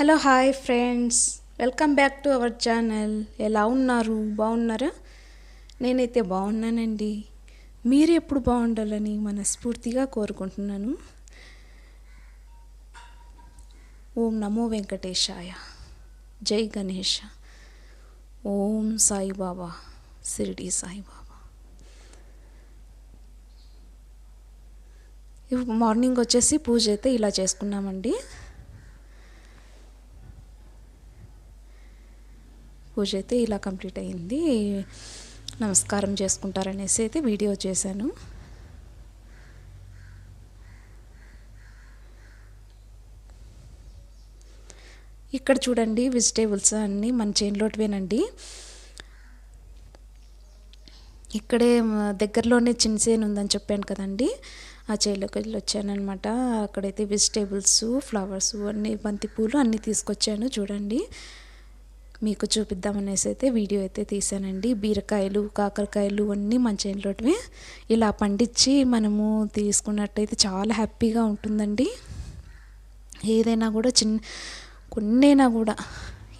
Hello hi friends welcome back to our channel ఎలా ఉన్నారు? బాగున్నారా? నేనైతే బాగున్నానండి. మీరు ఎప్పుడు బాగుండాలని మనస్ఫూర్తిగా కోరుకుంటున్నాను. ఓం నమో వెంకటేశాయ. జై గణేష. ఓం సాయిబాబా. షిరిడి సాయిబాబా. మార్నింగ్ వచ్చేసి పూజ అయితే ఇలా చేసుకున్నామండి. పూజ అయితే ఇలా కంప్లీట్ అయింది నమస్కారం చేసుకుంటారనేసి అయితే వీడియో చేశాను. ఇక్కడ చూడండి వెజిటేబుల్స్ అన్నీ మన చేనులోటివేనండి. ఇక్కడే దగ్గరలోనే చిన్న చేను ఉందని చెప్పాను కదండి. ఆ చేలోకి వెళ్ళి వచ్చానమాట అక్కడైతే వెజిటేబుల్స్ ఫ్లవర్స్ అన్నీ బంతిపూలు అన్నీ తీసుకొచ్చాను చూడండి. మీకు చూపిద్దామనేసి అయితే వీడియో అయితే తీసానండి బీరకాయలు కాకరకాయలు అన్నీ మన చేనులోటివే ఇలా పండించి మనము తీసుకున్నట్టయితే చాలా హ్యాపీగా ఉంటుందండి. ఏదైనా కూడా చిన్న కొన్నైనా కూడా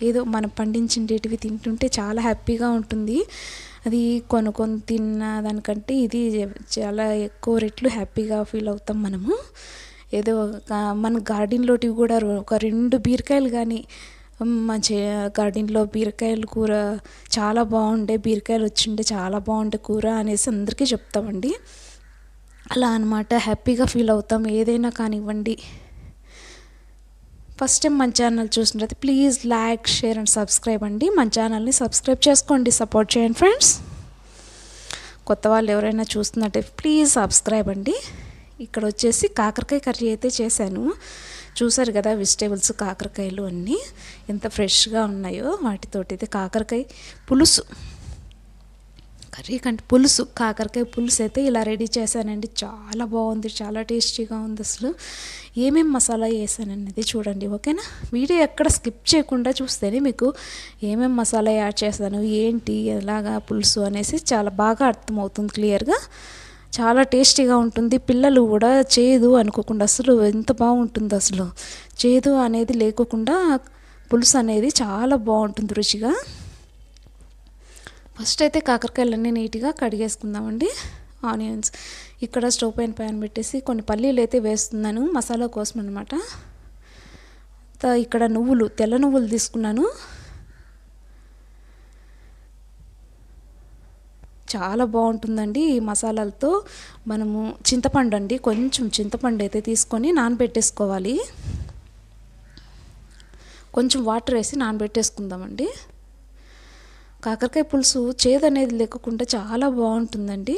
ఏదో మనం పండించేటివి తింటుంటే చాలా హ్యాపీగా ఉంటుంది. అది కొనుక్కొని తిన్న దానికంటే ఇది చాలా ఎక్కువ రెట్లు హ్యాపీగా ఫీల్ అవుతాం మనము. ఏదో ఒక మన గార్డెన్లోటివి కూడా ఒక రెండు బీరకాయలు కానీ మంచి గార్డెన్లో బీరకాయలు కూర చాలా బాగుండే బీరకాయలు వచ్చిండే చాలా బాగుండే కూర అనేసి అందరికీ చెప్తామండి. అలా అనమాట హ్యాపీగా ఫీల్ అవుతాం. ఏదైనా కానివ్వండి. ఫస్ట్ టైం మన ఛానల్ చూసినట్లయితే please like share and subscribe అండి. మన ఛానల్ని సబ్స్క్రైబ్ చేసుకోండి. సపోర్ట్ చేయండి ఫ్రెండ్స్. కొత్త వాళ్ళు ఎవరైనా చూస్తున్నట్టే ప్లీజ్ సబ్స్క్రైబ్ అండి. ఇక్కడ వచ్చేసి కాకరకాయ కర్రీ అయితే చేశాను. చూసారు కదా వెజిటేబుల్స్ కాకరకాయలు అన్నీ ఎంత ఫ్రెష్గా ఉన్నాయో వాటితోటి అయితే కాకరకాయ పులుసు. కర్రీ కంటే పులుసు కాకరకాయ పులుసు అయితే ఇలా రెడీ చేశానండి. చాలా బాగుంది చాలా టేస్టీగా ఉంది అసలు. ఏమేం మసాలా వేసానన్నది చూడండి ఓకేనా? వీడియో ఎక్కడ స్కిప్ చేయకుండా చూస్తేనే మీకు ఏమేం మసాలా యాడ్ చేశాను ఏంటి ఎలాగా పులుసు అనేసి చాలా బాగా అర్థమవుతుంది క్లియర్గా. చాలా టేస్టీగా ఉంటుంది. పిల్లలు కూడా చేదు అనుకోకుండా అసలు ఎంత బాగుంటుంది అసలు. చేదు అనేది లేకోకుండా పులుసు అనేది చాలా బాగుంటుంది రుచిగా. ఫస్ట్ అయితే కాకరకాయలన్నీ నీట్గా కడిగేసుకుందామండి ఆనియన్స్. ఇక్కడ స్టవ్ పైన ప్యాన్ పెట్టేసి కొన్ని పల్లీలు అయితే వేస్తున్నాను. మసాలా కోసం అనమాట ఇక్కడ నువ్వులు తెల్ల నువ్వులు తీసుకున్నాను. చాలా బాగుంటుందండి ఈ మసాలాలతో. మనము చింతపండు అండి కొంచెం చింతపండు అయితే తీసుకొని నానబెట్టేసుకోవాలి. కొంచెం వాటర్ వేసి నానబెట్టేసుకుందామండి. కాకరకాయ పులుసు చేదు అనేది లేకుండా చాలా బాగుంటుందండి.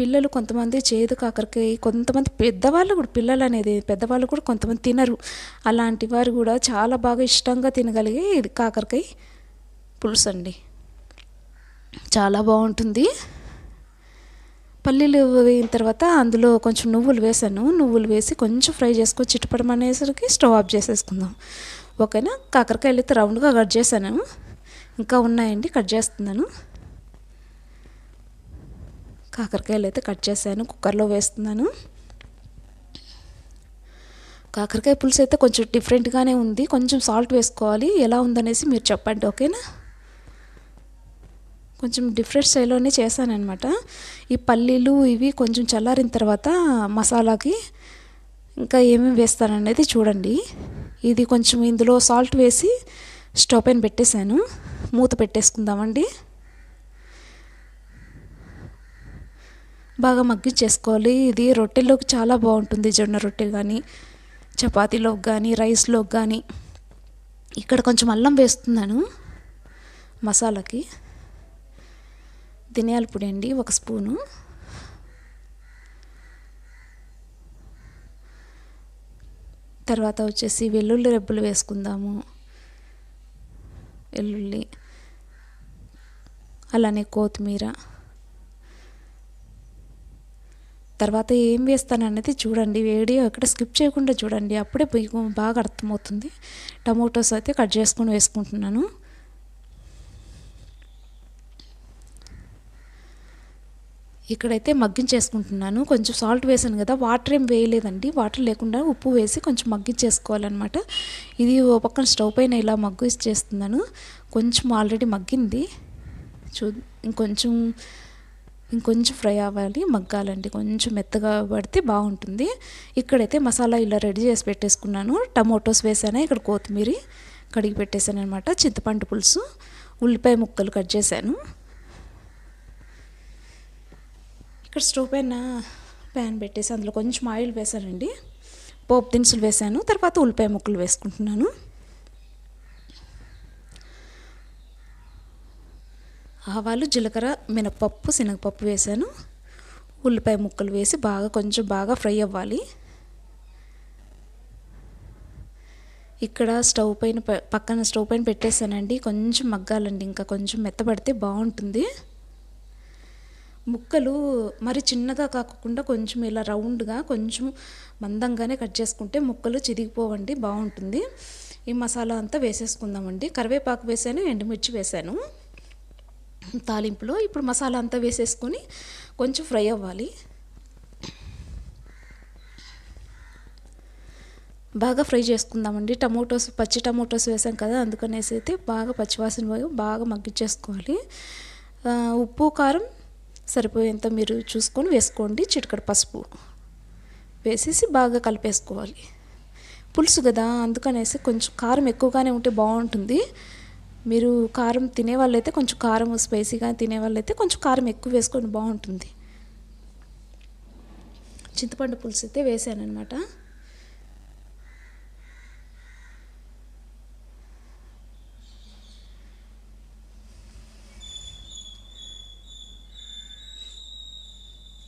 పిల్లలు కొంతమంది చేదు కాకరకాయ కొంతమంది పెద్దవాళ్ళు కూడా పిల్లలు అనేది పెద్దవాళ్ళు కూడా కొంతమంది తినరు. అలాంటి వారు కూడా చాలా బాగా ఇష్టంగా తినగలిగే ఇది కాకరకాయ పులుసు అండి చాలా బాగుంటుంది. పల్లీలు వేయిన తర్వాత అందులో కొంచెం నువ్వులు వేసాను. నువ్వులు వేసి కొంచెం ఫ్రై చేసుకొని చిట్టపడం అనేసరికి స్టవ్ ఆఫ్ చేసేసుకుందాం. ఓకేనా? కాకరకాయలు అయితే రౌండ్గా కట్ చేశాను. ఇంకా ఉన్నాయండి కట్ చేస్తున్నాను. కాకరకాయలు అయితే కట్ చేశాను కుక్కర్లో వేస్తున్నాను. కాకరకాయ పులుసు అయితే కొంచెం డిఫరెంట్గానే ఉంది. కొంచెం సాల్ట్ వేసుకోవాలి. ఎలా ఉందనేసి మీరు చెప్పండి ఓకేనా? కొంచెం డిఫరెంట్ స్టైల్లోనే చేశానమాట ఈ పల్లీలు ఇవి కొంచెం చల్లారిన తర్వాత మసాలాకి ఇంకా ఏమేమి వేస్తాననేది చూడండి. ఇది కొంచెం ఇందులో సాల్ట్ వేసి స్టవ్ పైన పెట్టేశాను. మూత పెట్టేసుకుందామండి. బాగా మగ్గించేసుకోవాలి. ఇది రొట్టెలోకి చాలా బాగుంటుంది. జొన్న రొట్టె కానీ చపాతీలోకి కానీ రైస్లోకి కానీ ఇక్కడ కొంచెం అల్లం వేస్తున్నాను మసాలాకి. ధనియాల పొడి అండి ఒక స్పూను. తర్వాత వచ్చేసి వెల్లుల్లి రెబ్బలు వేసుకుందాము. వెల్లుల్లి అలానే కొత్తిమీర. తర్వాత ఏం వేస్తాననేది చూడండి వీడియో ఇక్కడ స్కిప్ చేయకుండా చూడండి అప్పుడే బాగా అర్థమవుతుంది. టమోటోస్ అయితే కట్ చేసుకొని వేసుకుంటున్నాను. ఇక్కడైతే మగ్గించేసుకుంటున్నాను. కొంచెం సాల్ట్ వేసాను కదా వాటర్ ఏం వేయలేదండి. వాటర్ లేకుండా ఉప్పు వేసి కొంచెం మగ్గించేసుకోవాలన్నమాట. ఇది ఓ పక్కన స్టవ్ పైన ఇలా మగ్గు చేస్తున్నాను కొంచెం ఆల్రెడీ మగ్గింది. చూ ఇంకొంచెం ఇంకొంచెం ఫ్రై అవ్వాలి మగ్గాలండి. కొంచెం మెత్తగా పడితే బాగుంటుంది. ఇక్కడైతే మసాలా ఇలా రెడీ చేసి పెట్టేసుకున్నాను. టమోటోస్ వేసాను ఇక్కడ కొత్తిమీర కడిగి పెట్టేశాను అనమాట చింతపండు పులుసు ఉల్లిపాయ ముక్కలు కట్ చేశాను. ఇక్కడ స్టవ్ పైన ప్యాన్ పెట్టేసి అందులో కొంచెం ఆయిల్ వేసానండి పోపు దినుసులు వేసాను తర్వాత ఉల్లిపాయ ముక్కలు వేసుకుంటున్నాను. ఆవాలు జీలకర్ర మినపప్పు శనగపప్పు వేసాను ఉల్లిపాయ ముక్కలు వేసి బాగా కొంచెం బాగా ఫ్రై అవ్వాలి. ఇక్కడ స్టవ్ పైన పక్కన స్టవ్ పైన పెట్టేసానండి కొంచెం మగ్గాలండి ఇంకా కొంచెం మెత్తబడితే బాగుంటుంది. ముక్కలు మరి చిన్నగా కాకుండా కొంచెం ఇలా రౌండ్గా కొంచెం మందంగానే కట్ చేసుకుంటే ముక్కలు చిరిగిపోవండి బాగుంటుంది. ఈ మసాలా అంతా వేసేసుకుందామండి. కరివేపాకు వేసాను ఎండుమిర్చి వేసాను. తాలింపులో ఇప్పుడు మసాలా అంతా వేసేసుకొని కొంచెం ఫ్రై అవ్వాలి. బాగా ఫ్రై చేసుకుందామండి. టమోటోస్ పచ్చి టమోటోస్ వేసాం కదా అందుకనేసి అయితే బాగా పచ్చివాసన పోయి బాగా మగ్గిచ్చేసుకోవాలి ఉప్పు కారం సరిపోయేంత మీరు చూసుకొని వేసుకోండి చిటికడ పసుపు. వేసేసి బాగా కలిపేసుకోవాలి. పులుసు కదా అందుకనేసి కొంచెం కారం ఎక్కువగానే ఉంటే బాగుంటుంది. మీరు కారం తినే వాళ్ళైతే కొంచెం కారం స్పైసీగా తినే వాళ్ళైతే కొంచెం కారం ఎక్కువ వేసుకొని బాగుంటుంది. చింతపండు పులుసు అయితే వేసాను అనమాట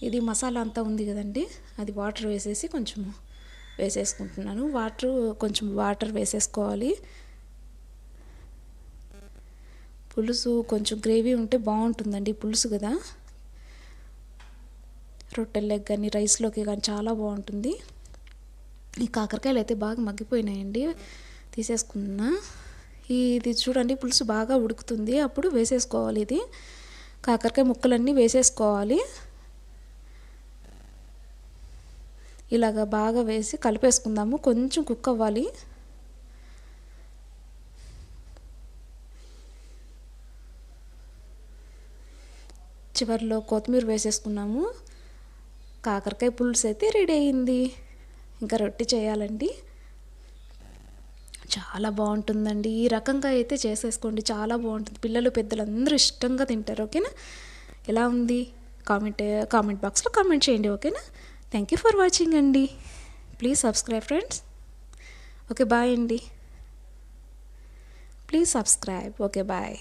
ఇది మసాలా అంతా ఉంది కదండి. అది వాటర్ వేసేసి కొంచెం వేసేసుకుంటున్నాను. వాటర్ కొంచెం వాటర్ వేసేసుకోవాలి. పులుసు కొంచెం గ్రేవీ ఉంటే బాగుంటుందండి పులుసు కదా. రొట్టెల్లోకి కానీ రైస్లోకి కానీ చాలా బాగుంటుంది. ఈ కాకరకాయలు అయితే బాగా మగ్గిపోయినాయండి. తీసేసుకున్నా. ఇది చూడండి పులుసు బాగా ఉడుకుతుంది. అప్పుడు వేసేసుకోవాలి ఇది. కాకరకాయ ముక్కలన్నీ వేసేసుకోవాలి. ఇలాగ బాగా వేసి కలిపేసుకుందాము. కొంచెం కుక్ అవ్వాలి. చివరిలో కొత్తిమీర వేసేసుకున్నాము. కాకరకాయ పులుసు అయితే రెడీ అయింది. ఇంకా రొట్టె చేయాలండి. చాలా బాగుంటుందండి. ఈ రకంగా అయితే చేసేసుకోండి. చాలా బాగుంటుంది. పిల్లలు పెద్దలు అందరూ ఇష్టంగా తింటారు. ఓకేనా? ఎలా ఉంది? కామెంట్ కామెంట్ బాక్స్లో కామెంట్ చేయండి. ఓకేనా? థ్యాంక్ యూ ఫర్ వాచింగ్ అండి please subscribe friends okay bye అండి ప్లీజ్ సబ్స్క్రైబ్ ఓకే బాయ్